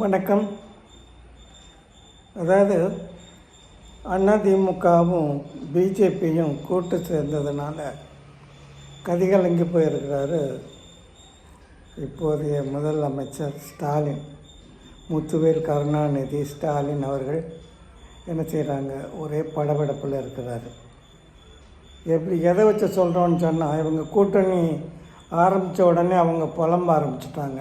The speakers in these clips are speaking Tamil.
வணக்கம். அதாவது அதிமுகவும் பிஜேபியும் கூட்டு சேர்ந்ததுனால கதிகலங்கி போயிருக்கிறாரு இப்போதைய முதலமைச்சர் ஸ்டாலின். முத்துவேல் கருணாநிதி ஸ்டாலின் அவர்கள் என்ன செய்கிறாங்க ஒரே படபடப்பில் இருக்கிறாரு. எப்படி எதை வச்சு சொல்கிறோன்னு சொன்னால் இவங்க கூட்டணி ஆரம்பித்த உடனே அவங்க புலம்ப ஆரம்பிச்சிட்டாங்க.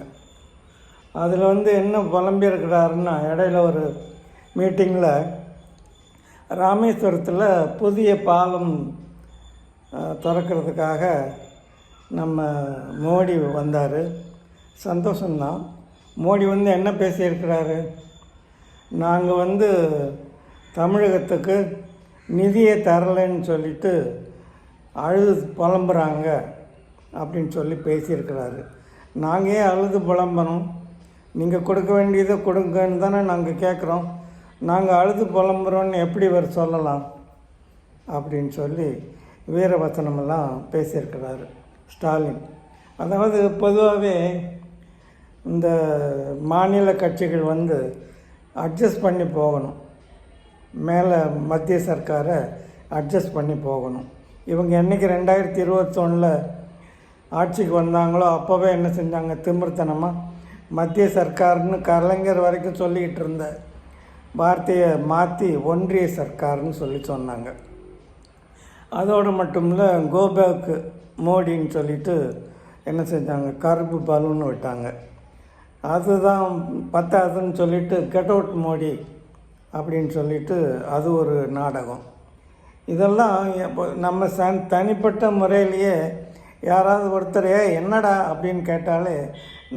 அதில் வந்து என்ன புலம்பியிருக்கிறாருன்னா இடையில ஒரு மீட்டிங்கில் ராமேஸ்வரத்தில் புதிய பாலம் திறக்கிறதுக்காக நம்ம மோடி வந்தார். சந்தோஷம்தான். மோடி வந்து என்ன பேசியிருக்கிறாரு? நாங்கள் வந்து தமிழகத்துக்கு நிதியை தரலைன்னு சொல்லிட்டு அழுது புலம்புறாங்க அப்படின்னு சொல்லி பேசியிருக்கிறாரு. நாங்கள் ஏன் அழுது புலம்பணும்? நீங்கள் கொடுக்க வேண்டியதை கொடுங்கன்னு தானே நாங்கள் கேட்குறோம் நாங்கள் அழுது புலம்புறோன்னு எப்படி இவர் சொல்லலாம்? அப்படின்னு சொல்லி வீரவசனமெல்லாம் பேசியிருக்கிறாரு ஸ்டாலின். அதாவது பொதுவாகவே இந்த மாநில கட்சிகள் வந்து அட்ஜஸ்ட் பண்ணி போகணும். மேலே மத்திய சர்க்காரை அட்ஜஸ்ட் பண்ணி போகணும். இவங்க என்றைக்கு ரெண்டாயிரத்தி இருபத்தொன்னில் ஆட்சிக்கு வந்தாங்களோ அப்போவே என்ன செஞ்சாங்க? திமிர்த்தனமாக மத்திய சர்க்கார்னு கலைஞர் வரைக்கும் சொல்லிக்கிட்டு இருந்த வார்த்தையை மாற்றி ஒன்றிய சர்க்கார்னு சொல்லி சொன்னாங்க. அதோடு மட்டும் இல்லை கோபேக்கு மோடின்னு சொல்லிட்டு என்ன செஞ்சாங்க? கருப்பு பலூன் விட்டாங்க. அதுதான் பத்தாதுன்னு சொல்லிட்டு கெட் அவுட் மோடி அப்படின்னு சொல்லிட்டு அது ஒரு நாடகம். இதெல்லாம் இப்போ நம்ம சன் தனிப்பட்ட முறையிலேயே யாராவது ஒருத்தர் என்னடா? அப்படின்னு கேட்டாலே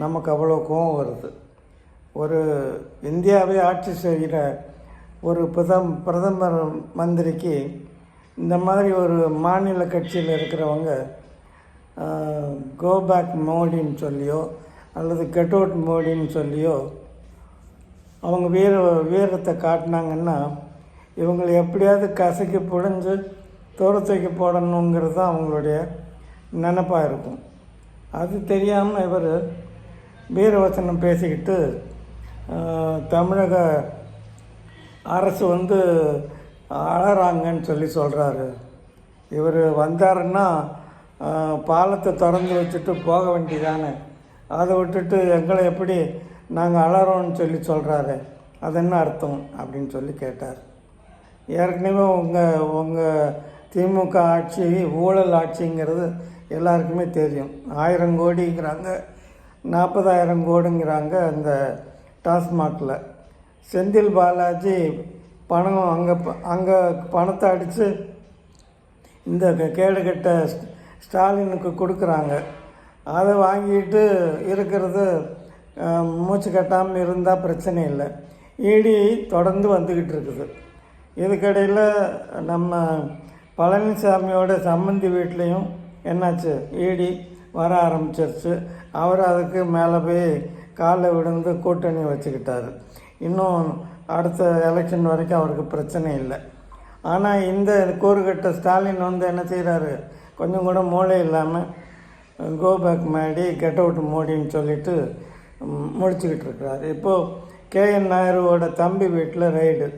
நமக்கு அவ்வளோ கோவம் வருது. ஒரு இந்தியாவை ஆட்சி செய்கிற ஒரு பிரதம் பிரதமர் மந்திரிக்கு இந்த மாதிரி ஒரு மாநில கட்சியில் இருக்கிறவங்க கோபேக் மோடின்னு சொல்லியோ அல்லது கெட் அவுட் மோடின்னு சொல்லியோ அவங்க வீர வீரத்தை காட்டினாங்கன்னா இவங்களை எப்படியாவது கசக்கி புழிஞ்சு தூரத்துக்கு போடணுங்கிறது தான் அவங்களுடைய நினப்பாக இருக்கும். அது தெரியாமல் இவர் வீரவசனம் பேசிக்கிட்டு தமிழக அரசு வந்து அழறாங்கன்னு சொல்லி சொல்கிறாரு இவர் வந்தாருன்னா பாலத்தை திறந்து வச்சுட்டு போக வேண்டியதானே. அதை விட்டுட்டு எங்களை எப்படி நாங்கள் அலறோம்னு சொல்லி சொல்கிறாரு அது என்ன அர்த்தம் அப்படின்னு சொல்லி கேட்டார். ஏற்கனவே உங்கள் உங்கள் திமுக ஆட்சி ஊழல் ஆட்சிங்கிறது எல்லாருக்குமே தெரியும். ஆயிரம் கோடிங்கிறாங்க. நாற்பதாயிரம் கோடுங்கிறாங்க அந்த டாஸ்மாகில். செந்தில் பாலாஜி பணம் அங்கே அங்கே பணத்தை அடித்து இந்த கேடு கேடுகெட்ட ஸ்டாலினுக்கு கொடுக்குறாங்க. அதை வாங்கிட்டு இருக்கிறது மூச்சு கட்டாமல் இருந்தால் பிரச்சனை இல்லை. இடி தொடர்ந்து வந்துக்கிட்டு இருக்குது. இதுக்கடையில் நம்ம பழனிசாமியோட சம்மந்தி வீட்லேயும் என்னாச்சு? இடி வர ஆரம்பிச்சிருச்சு. அவர் அதுக்கு மேலே போய் காலை விழுந்து கூட்டணி வச்சுக்கிட்டார். இன்னும் அடுத்த எலெக்ஷன் வரைக்கும் அவருக்கு பிரச்சனை இல்லை. ஆனால் இந்த கூறுகட்ட ஸ்டாலின் வந்து என்ன செய்கிறாரு கொஞ்சம் கூட மூளை இல்லாமல் கோபேக் மாடி கெட் அவுட் மோடின்னு சொல்லிட்டு முடிச்சுக்கிட்டு இருக்கிறாரு. இப்போது கேஎன் நாயருவோட தம்பி வீட்டில் ரைடு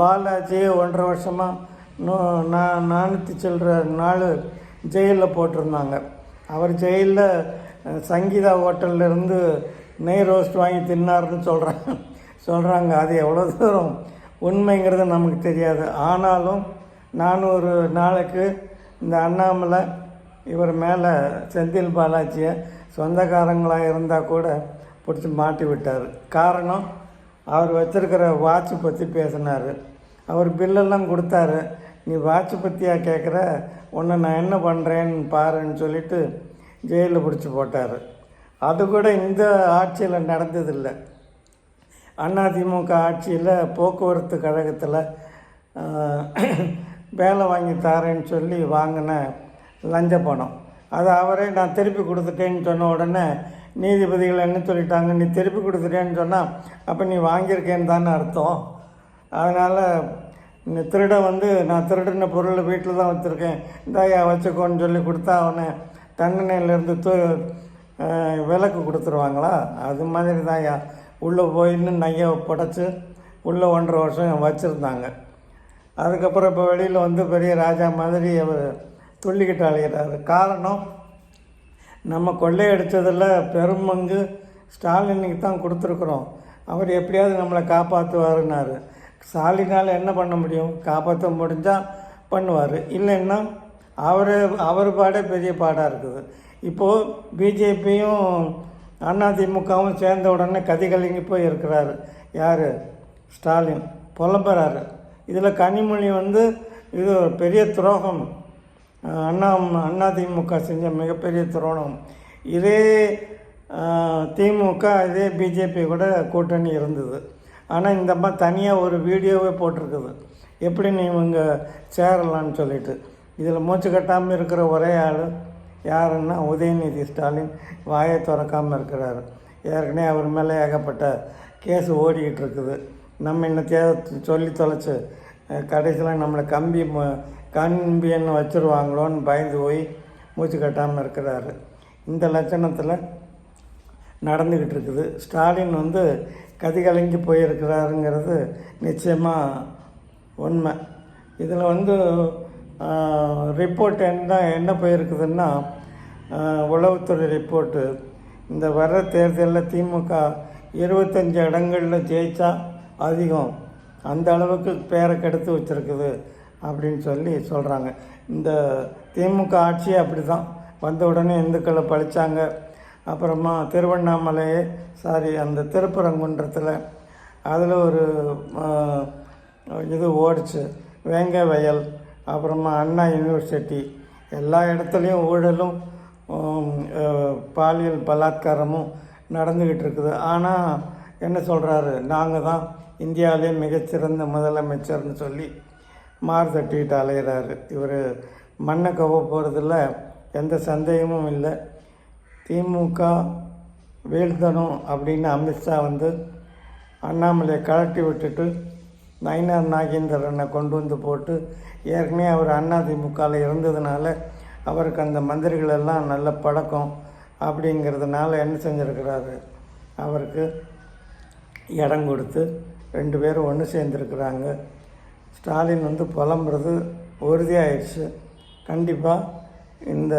பாலாஜி ஒன்றரை வருஷமாக நூ நான் நானூற்றி சில்லற நாள் ஜெயிலில் போட்டிருந்தாங்க. அவர் ஜெயிலில் சங்கீதா ஹோட்டல்லேருந்து நெய் ரோஸ்ட் வாங்கி தின்னாருன்னு சொல்கிறாங்க சொல்கிறாங்க அது எவ்வளோ தூரம்? உண்மைங்கிறது நமக்கு தெரியாது. ஆனாலும் நானூறு நாளைக்கு இந்த அண்ணாமலை இவர் மேலே செந்தில் பாலாஜியை சொந்தக்காரங்களாக இருந்தால் கூட பிடிச்சி மாட்டி விட்டார். காரணம் அவர் வச்சிருக்கிற வாட்ச் பற்றி பேசினார். அவர் பில்லெல்லாம் கொடுத்தாரு. நீ வாட்ச் பற்றியா கேட்குற உன்னை நான் என்ன பண்ணுறேன்னு பாருன்னு சொல்லிட்டு ஜெயிலில் பிடிச்சி போட்டார். அது கூட இந்த ஆட்சியில் நடந்ததில்லை. அதிமுக ஆட்சியில் போக்குவரத்து கழகத்தில் வேலை வாங்கி தரேன்னு சொல்லி வாங்கின லஞ்ச பணம். அதை அவரே நான் திருப்பி கொடுத்துட்டேன்னு சொன்ன உடனே நீதிபதிகள் என்ன சொல்லிட்டாங்க? நீ திருப்பி கொடுத்துட்டேன்னு சொன்னால் அப்போ நீ வாங்கியிருக்கேன்னு தானே அர்த்தம். அதனால் இந்த திருட வந்து நான் திருடின பொருள் வீட்டில் தான் வச்சுருக்கேன். இந்தாயா வச்சுக்கோன்னு சொல்லி கொடுத்தா அவனை தண்டனையிலேருந்து தூ விளக்கு விலக்கு கொடுத்துருவாங்களா? அது மாதிரி தான்யா உள்ளே போயின்னு நையை புடச்சி உள்ளே ஒன்றரை வருஷம் வச்சுருந்தாங்க. அதுக்கப்புறம் இப்போ வெளியில் வந்து பெரிய ராஜா மாதிரி அவர் துள்ளிக்கிட்டு அலைகிறாரு காரணம் நம்ம கொள்ளையடித்ததில் பெரும்பங்கு ஸ்டாலினுக்கு தான் கொடுத்துருக்குறோம். அவர் எப்படியாவது நம்மளை காப்பாற்றுவாருன்னாரு. ஸ்டாலினால் என்ன பண்ண முடியும்? காப்பாற்ற முடிஞ்சால் பண்ணுவார். இல்லைன்னா அவர் அவர் பாடே பெரிய பாடாக இருக்குது. இப்போது பிஜேபியும் அதிமுகவும் சேர்ந்த உடனே கதிகலங்கி போய் இருக்கிறாரு. யார்? ஸ்டாலின். புலம்புறாரு இதில் கனிமொழி வந்து இது ஒரு பெரிய துரோகம். அண்ணா அதிமுக செஞ்ச மிகப்பெரிய துரோகம். இதே திமுக இதே பிஜேபி கூட கூட்டணி இருந்தது. ஆனால் இந்த அம்மா தனியாக ஒரு வீடியோவே போட்டிருக்குது. எப்படி நீ இவங்க சேரலான்னு சொல்லிட்டு. இதில் மூச்சு கட்டாமல் இருக்கிற ஒரே ஆள் யாருன்னா உதயநிதி ஸ்டாலின். வாயை திறக்காமல் இருக்கிறாரு. ஏற்கனவே அவர் மேலே ஏகப்பட்ட கேஸ் ஓடிக்கிட்டு இருக்குது. நம்ம இன்னத்தையாவது சொல்லி தொலைச்சி கடைசியில் நம்மளை கம்பி ம- வச்சுருவாங்களோன்னு பயந்து போய் மூச்சு கட்டாமல் இருக்கிறாரு. இந்த லட்சணத்தில் நடந்துக்கிட்டு இருக்குது ஸ்டாலின் வந்து கதிகலங்கி போயிருக்கிறாருங்கிறது நிச்சயமாக உண்மை. இதில் வந்து ரிப்போர்ட் என்ன என்ன போயிருக்குதுன்னா உளவுத்துறை ரிப்போர்ட்டு. இந்த வர்ற தேர்தலில் திமுக இருபத்தஞ்சி இடங்களில் ஜெயித்தா அதிகம். அந்த அளவுக்கு பேரை கெடுத்து வச்சுருக்குது அப்படின்னு சொல்லி சொல்கிறாங்க இந்த திமுக ஆட்சி அப்படி தான் வந்த உடனே இந்துக்களை பழிச்சாங்க. அப்புறமா திருவண்ணாமலை சாரி அந்த திருப்பரங்குன்றத்தில் அதில் ஒரு இது ஓடிச்சு. வேங்க வயல் அப்புறமா அண்ணா யூனிவர்சிட்டி. எல்லா இடத்துலையும் ஊழலும் பாலியல் பலாத்காரமும் நடந்துக்கிட்டு இருக்குது. ஆனால் என்ன சொல்கிறாரு நாங்கள் தான் இந்தியாவிலே மிகச்சிறந்த முதலமைச்சர்னு சொல்லி மார் தட்டிக்கிட்டு அலைகிறாரு இவர் மண்ணை கவ போகிறதுல எந்த சந்தேகமும் இல்லை. திமுக வீழ்த்தணும் அப்படின்னு அமித்ஷா வந்து அண்ணாமலையை கழட்டி விட்டுட்டு நயினார் நாகேந்திரனை கொண்டு வந்து போட்டு ஏற்கனவே அவர் அண்ணா திமுகவில் இருந்ததுனால அவருக்கு அந்த மந்திரிகள் எல்லாம் நல்ல பழக்கம் அப்படிங்கிறதுனால என்ன செஞ்சுருக்கிறாரு? அவருக்கு இடம் கொடுத்து ரெண்டு பேரும் ஒன்று சேர்ந்துருக்குறாங்க. ஸ்டாலின் வந்து புலம்புறது உறுதியாயிடுச்சு. கண்டிப்பாக இந்த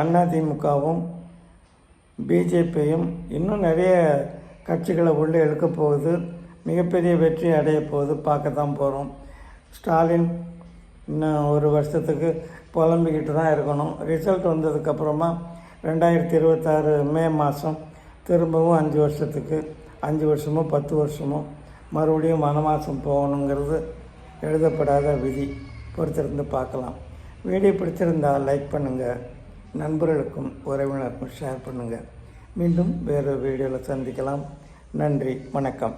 அதிமுகவும் பிஜேபியும் இன்னும் நிறைய கட்சிகளை உள்ளே இழுக்க போகுது. மிகப்பெரிய வெற்றி அடைய போகுது. பார்க்க தான் போகிறோம் ஸ்டாலின் இன்னும் ஒரு வருஷத்துக்கு புலம்பிக்கிட்டு தான் இருக்கணும். ரிசல்ட் வந்ததுக்கப்புறமா ரெண்டாயிரத்தி இருபத்தாறு மே மாதம் திரும்பவும் அஞ்சு வருஷத்துக்கு அஞ்சு வருஷமோ பத்து வருஷமோ மறுபடியும் வனவாசம் போகணுங்கிறது எழுதப்படாத விதி. பொறுத்திருந்து பார்க்கலாம். வீடியோ பிடிச்சிருந்தால் லைக் பண்ணுங்கள் நண்பர்களுக்கும் உறவினருக்கும் ஷேர் பண்ணுங்கள் மீண்டும் வேறு வீடியோவில் சந்திக்கலாம். நன்றி வணக்கம்.